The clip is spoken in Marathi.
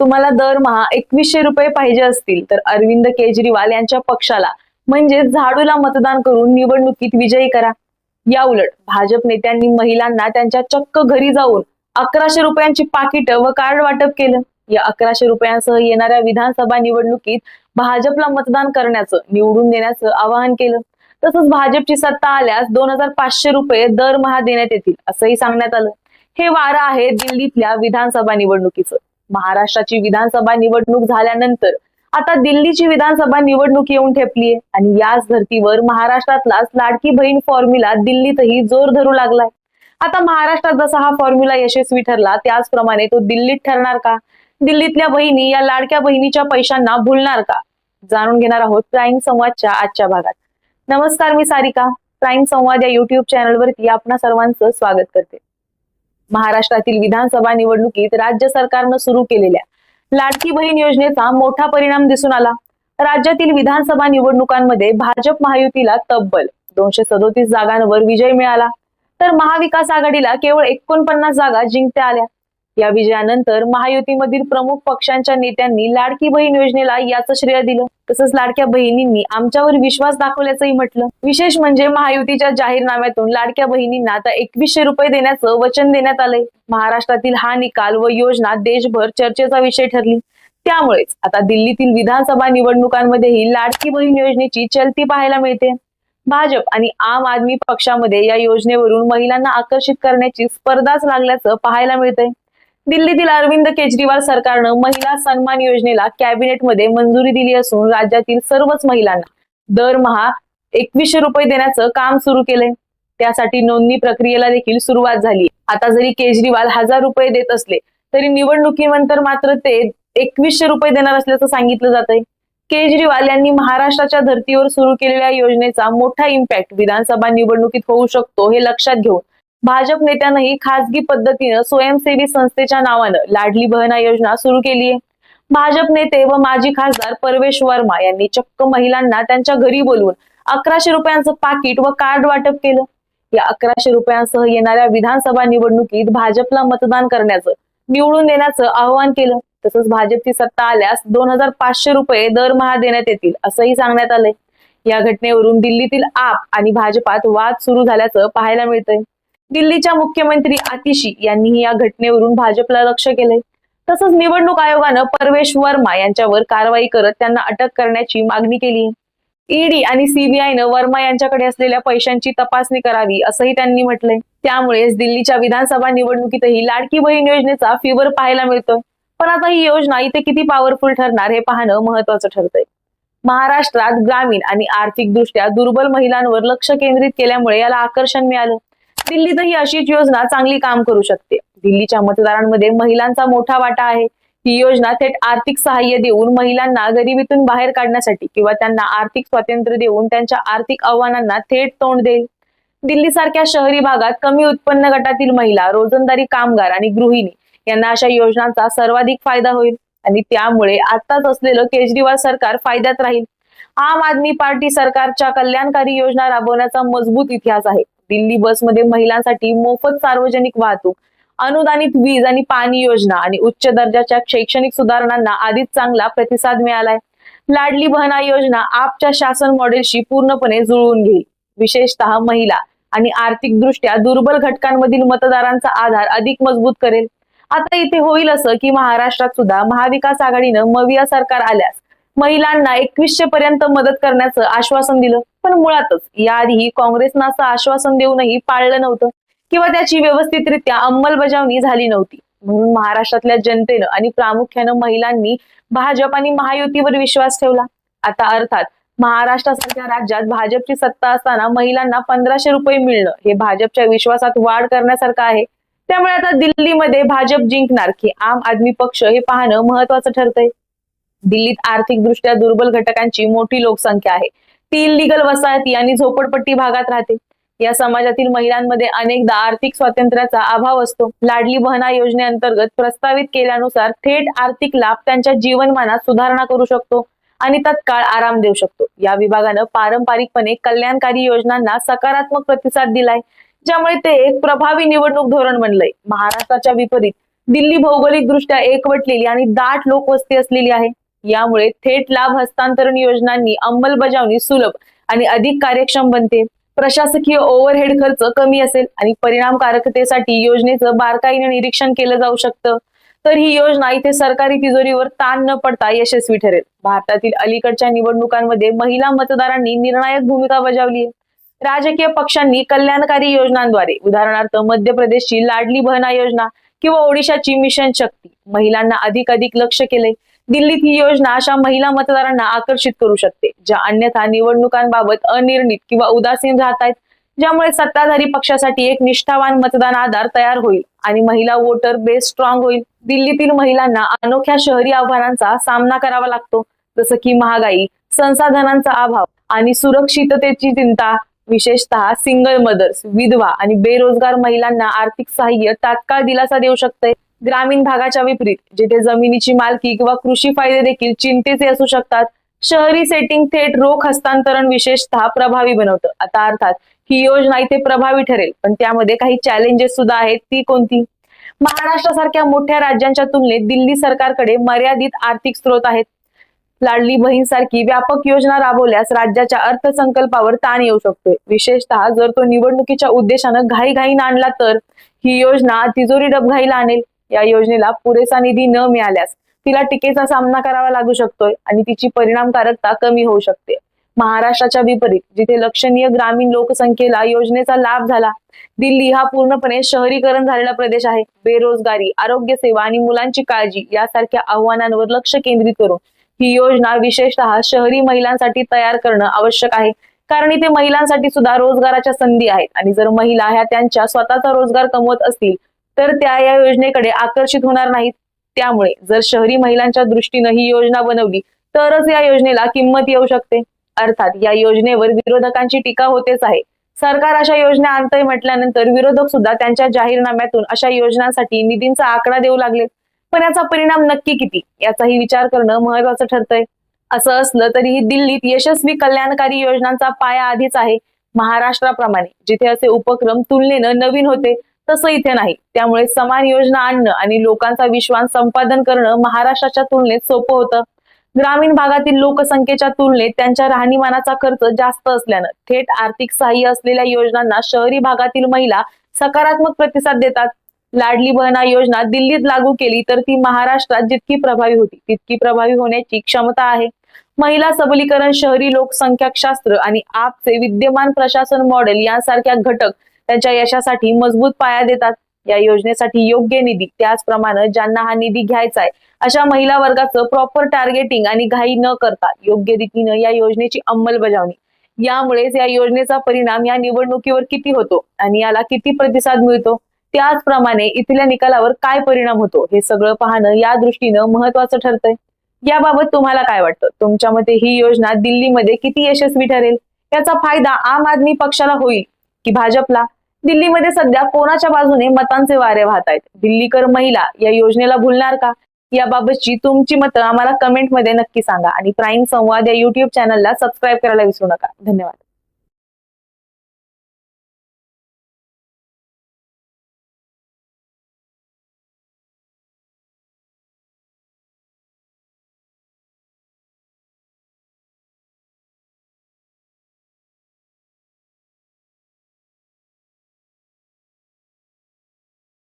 तुम्हाला दरमहा एकवीसशे रुपये पाहिजे असतील तर अरविंद केजरीवाल यांच्या पक्षाला म्हणजे झाडूला मतदान करून निवडणुकीत विजयी करा. या उलट भाजप नेत्यांनी महिलांना त्यांच्या चक्क घरी जाऊन अकराशे रुपयांची पाकिट व कार्ड वाटप केलं. या अकराशे रुपयांसह येणाऱ्या विधानसभा निवडणुकीत भाजपला मतदान करण्याचं निवडून देण्याचं आवाहन केलं. तसंच भाजपची सत्ता आल्यास दोन हजार पाचशे रुपये दरमहा देण्यात येतील असंही सांगण्यात आलं. हे वारं आहे दिल्लीतल्या विधानसभा निवडणुकीचं. महाराष्ट्राची विधानसभा निवडणूक झाल्यानंतर आता दिल्लीची विधानसभा निवडणूक येऊन ठेपलीये. आणि याच धर्तीवर महाराष्ट्रातलाच लाडकी बहीण फॉर्म्युला दिल्लीतही जोर धरू लागलाय. आता महाराष्ट्रात जसा हा फॉर्म्युला यशस्वी ठरला त्याचप्रमाणे तो दिल्लीत ठरणार का? दिल्लीतल्या बहिणी या लाडक्या बहिणीच्या पैशांना भुलणार का? जाणून घेणार आहोत प्राईम संवादच्या आजच्या भागात. नमस्कार मी सारिका. प्राईम संवाद या युट्यूब चॅनलवरती आपणा सर्वांचं स्वागत करते. महाराष्ट्रातील विधानसभा निवडणुकीत राज्य सरकारनं सुरू केलेल्या लाडकी बहीण योजनेचा मोठा परिणाम दिसून आला. राज्यातील विधानसभा निवडणुकांमध्ये भाजप महायुतीला तब्बल दोनशे सदोतीस जागांवर विजय मिळाला. तर महाविकास आघाडीला केवळ एकोणपन्नास जागा जिंकता आल्या. या विजयानंतर महायुतीमधील प्रमुख पक्षांच्या नेत्यांनी लाडकी बहीण योजनेला याचं श्रेय दिलं. तसंच लाडक्या बहिणींनी आमच्यावर विश्वास दाखवल्याचंही म्हटलं. विशेष म्हणजे महायुतीच्या जाहीरनाम्यातून लाडक्या बहिणींना आता एकवीसशे रुपये देण्याचं वचन देण्यात आलंय. महाराष्ट्रातील हा निकाल व योजना देशभर चर्चेचा विषय ठरली. त्यामुळेच आता दिल्लीतील विधानसभा निवडणुकांमध्येही लाडकी बहीण योजनेची चलती पाहायला मिळते. भाजप आणि आम आदमी पक्षामध्ये या योजनेवरून महिलांना आकर्षित करण्याची स्पर्धाच लागल्याचं पाहायला मिळतंय. दिल्लीतील अरविंद केजरीवाल सरकारनं महिला सन्मान योजनेला कॅबिनेटमध्ये मंजुरी दिली असून राज्यातील सर्वच महिलांना दरमहा एकवीसशे रुपये देण्याचं काम सुरू केलंय. त्यासाठी नोंदणी प्रक्रियेला देखील सुरुवात झाली आता जरी केजरीवाल हजार रुपये देत असले तरी निवडणुकीनंतर मात्र ते एकवीसशे रुपये देणार असल्याचं सांगितलं जात आहे केजरीवाल यांनी महाराष्ट्राच्या धर्तीवर सुरू केलेल्या योजनेचा मोठा इम्पॅक्ट विधानसभा निवडणुकीत होऊ शकतो हे लक्षात घेऊन भाजप नेत्यांनाही खासगी पद्धतीनं स्वयंसेवी संस्थेच्या नावानं लाडली बहना योजना सुरू केली आहे भाजप नेते व माजी खासदार परवेश वर्मा यांनी चक्क महिलांना त्यांच्या घरी बोलवून अकराशे रुपयांचं पाकिट व कार्ड वाटप केलं. या अकराशे रुपयांसह येणाऱ्या विधानसभा निवडणुकीत भाजपला मतदान करण्याचं निवडून देण्याचं आवाहन केलं. तसंच भाजपची सत्ता आल्यास दोन हजार पाचशे रुपये दरमहा देण्यात येतील असंही सांगण्यात आलंय. या घटनेवरून दिल्लीतील आप आणि भाजपात वाद सुरू झाल्याचं पाहायला मिळतंय. दिल्लीच्या मुख्यमंत्री आतिशी यांनीही या घटनेवरून भाजपला लक्ष केलंय. तसंच निवडणूक आयोगानं परवेश वर्मा यांच्यावर कारवाई करत त्यांना अटक करण्याची मागणी केली. ईडी आणि सीबीआयनं वर्मा यांच्याकडे असलेल्या पैशांची तपासणी करावी असंही त्यांनी म्हटलंय. त्यामुळेच दिल्लीच्या विधानसभा निवडणुकीतही लाडकी बहीण योजनेचा फिवर पाहायला मिळतोय पण आता ही योजना इथे किती पॉवरफुल ठरणार हे पाहणं महत्वाचं ठरतंय. महाराष्ट्रात ग्रामीण आणि आर्थिक दृष्ट्या दुर्बल महिलांवर लक्ष केंद्रित केल्यामुळे याला आकर्षण मिळालं. दिल्लीतही अशीच योजना चांगली काम करू शकते. दिल्लीच्या मतदारांमध्ये महिलांचा मोठा वाटा आहे. ही योजना थेट आर्थिक सहाय्य देऊन महिलांना गरिबीतून बाहेर काढण्यासाठी किंवा त्यांना आर्थिक स्वातंत्र्य देऊन त्यांच्या आर्थिक आव्हानांना थेट तोंड देईल. दिल्ली सारख्या शहरी भागात कमी उत्पन्न गटातील महिला रोजंदारी कामगार आणि गृहिणी यांना अशा योजनांचा सर्वाधिक फायदा होईल आणि त्यामुळे आताच असलेलं केजरीवाल सरकार फायद्यात राहील. आम आदमी पार्टी सरकारच्या कल्याणकारी योजना राबवण्याचा मजबूत इतिहास आहे. दिल्ली बसमध्ये महिलांसाठी मोफत सार्वजनिक वाहतूक अनुदानित वीज आणि पाणी योजना आणि उच्च दर्जाच्या शैक्षणिक सुधारणांना आधीच चांगला प्रतिसाद मिळालाय. लाडली बहना योजना आपच्या शासन मॉडेलशी पूर्णपणे जुळवून घेईल. विशेषतः महिला आणि आर्थिकदृष्ट्या दुर्बल घटकांमधील मतदारांचा आधार अधिक मजबूत करेल. आता इथे होईल असं की महाराष्ट्रात सुद्धा महाविकास आघाडीनं मविया सरकार आल्यास महिलांना एकवीसशे पर्यंत मदत करण्याचं आश्वासन दिलं. पण मुळातच याआधीही काँग्रेसनं असं आश्वासन देऊनही पाळलं नव्हतं. किंवा त्याची व्यवस्थितरित्या अंमलबजावणी झाली नव्हती. म्हणून महाराष्ट्रातल्या जनतेनं आणि प्रामुख्यानं महिलांनी भाजप आणि महायुतीवर विश्वास ठेवला. आता अर्थात महाराष्ट्रासारख्या राज्यात भाजपची सत्ता असताना महिलांना पंधराशे रुपये मिळणं हे भाजपच्या विश्वासात वाढ करण्यासारखं आहे. त्यामुळे आता दिल्लीमध्ये भाजप जिंकणार की आम आदमी पक्ष हे पाहणं महत्वाचं ठरतंय. दिल्लीत आर्थिकदृष्ट्या दुर्बल घटकांची मोठी लोकसंख्या आहे. ती इलिगल वसाहती आणि झोपडपट्टी भागात राहते. या समाजातील महिलांमध्ये अनेकदा आर्थिक स्वातंत्र्याचा अभाव असतो. लाडली बहना योजनेअंतर्गत प्रस्तावित केल्यानुसार थेट आर्थिक लाभ त्यांच्या जीवनमानात सुधारणा करू शकतो आणि तत्काळ आराम देऊ शकतो. या विभागानं पारंपरिकपणे कल्याणकारी योजनांना सकारात्मक प्रतिसाद दिलाय ज्यामुळे ते एक प्रभावी निवडणूक धोरण बनलंय. महाराष्ट्राच्या विपरीत दिल्ली भौगोलिक दृष्ट्या एकवटलेली आणि दाट लोकवस्ती असलेली आहे. यामुळे थेट लाभ हस्तांतरण योजनांनी अंमलबजावणी सुलभ आणि अधिक कार्यक्षम बनते. प्रशासकीय ओव्हरहेड खर्च कमी असेल आणि परिणामकारकतेसाठी योजनेचं बारकाईने निरीक्षण केलं जाऊ शकतं. तर ही योजना इथे सरकारी तिजोरीवर ताण न पडता यशस्वी ठरेल. भारतातील अलीकडच्या निवडणुकांमध्ये महिला मतदारांनी निर्णायक भूमिका बजावली राजकीय पक्षांनी कल्याणकारी योजनांद्वारे उदाहरणार्थ मध्य प्रदेशची लाडली बहना योजना किंवा ओडिशाची मिशन शक्ती महिलांना अधिक अधिक लक्ष केले दिल्लीत ही योजना अशा महिला मतदारांना आकर्षित करू शकते ज्या अन्यथा निवडणुकांबाबत अनिर्णित किंवा उदासीन राहत आहेत ज्यामुळे सत्ताधारी पक्षासाठी एक निष्ठावान मतदान आधार तयार होईल आणि महिला वोटर बेस स्ट्रॉंग होईल. दिल्लीतील महिलांना अनोख्या शहरी आव्हानांचा सामना करावा लागतो जसं की महागाई संसाधनांचा अभाव आणि सुरक्षिततेची चिंता विशेषतः सिंगल मदर्स विधवा आणि बेरोजगार महिलांना आर्थिक सहाय्य तात्काळ दिलासा देऊ शकते ग्रामीण भागाच्या विपरीत जिथे जमिनीची मालकी किंवा कृषी फायदे देखील चिंतेचे असू शकतात शहरी सेटिंग थेट रोख हस्तांतरण विशेषतः प्रभावी बनवतं. आता अर्थात ही योजना इथे प्रभावी ठरेल पण त्यामध्ये काही चॅलेंजेस सुद्धा आहेत. ती कोणती? महाराष्ट्रासारख्या मोठ्या राज्यांच्या तुलनेत दिल्ली सरकारकडे मर्यादित आर्थिक स्रोत आहेत. लाडली बहीण सारखी व्यापक योजना राबवल्यास राज्याच्या अर्थसंकल्पावर ताण येऊ शकतोय. विशेषतः जर तो निवडणुकीच्या उद्देशानं घाईघाईनं आणला तर ही योजना तिजोरी डबघाईला आणेल. या योजनेला पुरेसा निधी न मिळाल्यास तिला टीकेचा सामना करावा लागू शकतोय आणि तिची परिणामकारकता कमी होऊ शकते. महाराष्ट्राच्या विपरीत जिथे लक्षणीय ग्रामीण लोकसंख्येला योजनेचा लाभ झाला दिल्ली हा पूर्णपणे शहरीकरण झालेला प्रदेश आहे. बेरोजगारी आरोग्य सेवा आणि मुलांची काळजी यासारख्या आव्हानांवर लक्ष केंद्रित करून ही योजना विशेषतः शहरी महिलांसाठी तयार करणं आवश्यक आहे. कारण इथे महिलांसाठी सुद्धा रोजगाराच्या संधी आहेत आणि जर महिला ह्या त्यांच्या स्वतःचा रोजगार कमवत असतील तर त्या या योजनेकडे आकर्षित होणार नाहीत. त्यामुळे जर शहरी महिलांच्या दृष्टीनं ही योजना बनवली तरच या योजनेला किंमत येऊ शकते. अर्थात या योजनेवर विरोधकांची टीका होतेच आहे. सरकार अशा योजना आणतंय म्हटल्यानंतर विरोधक सुद्धा त्यांच्या जाहीरनाम्यातून अशा योजनांसाठी निधींचा आकडा देऊ लागले. पण याचा परिणाम नक्की किती? याचाही विचार करणं महत्वाचं ठरतंय. असं असलं तरीही दिल्लीत यशस्वी कल्याणकारी योजनांचा पाया आधीच आहे. महाराष्ट्राप्रमाणे जिथे असे उपक्रम तुलनेनं नवीन होते तसं इथे नाही. त्यामुळे समान योजना आणणं आणि लोकांचा विश्वास संपादन करणं महाराष्ट्राच्या तुलनेत सोपं होतं. ग्रामीण भागातील लोकसंख्येच्या तुलनेत त्यांच्या राहणीमानाचा खर्च जास्त असल्यानं थेट आर्थिक सहाय्य असलेल्या योजनांना शहरी भागातील महिला सकारात्मक प्रतिसाद देतात. लाडली बहना योजना दिल्लीत लागू केली तर ती महाराष्ट्रात जितकी प्रभावी होती तितकी प्रभावी होण्याची क्षमता आहे. महिला सबलीकरण शहरी लोकसंख्याशास्त्र आणि आपचे विद्यमान प्रशासन मॉडेल यांसारख्या घटक त्यांच्या यशासाठी मजबूत पाया देतात. या योजनेसाठी योग्य निधी त्याचप्रमाणे ज्यांना हा निधी घ्यायचा आहे अशा महिला वर्गाचं प्रॉपर टार्गेटिंग आणि घाई न करता योग्य रीतीनं या योजनेची अंमलबजावणी. यामुळेच या योजनेचा परिणाम या निवडणुकीवर किती होतो आणि याला किती प्रतिसाद मिळतो? त्याचप्रमाणे इथल्या निकालावर काय परिणाम होतो? हे सगळं पाहणं या दृष्टीनं महत्वाचं ठरतंय. याबाबत तुम्हाला काय वाटतं? तुमच्या मते ही योजना दिल्लीमध्ये किती यशस्वी ठरेल? याचा फायदा आम आदमी पक्षाला होईल की भाजपला दिल्लीमध्ये सध्या कोणाच्या बाजूने मतांचे वारे वाहत आहेत दिल्लीकर महिला या योजनेला भुलणार का? याबाबतची तुमची मतं आम्हाला कमेंटमध्ये नक्की सांगा आणि प्राईम संवाद या युट्यूब चॅनलला सबस्क्राईब करायला विसरू नका. धन्यवाद.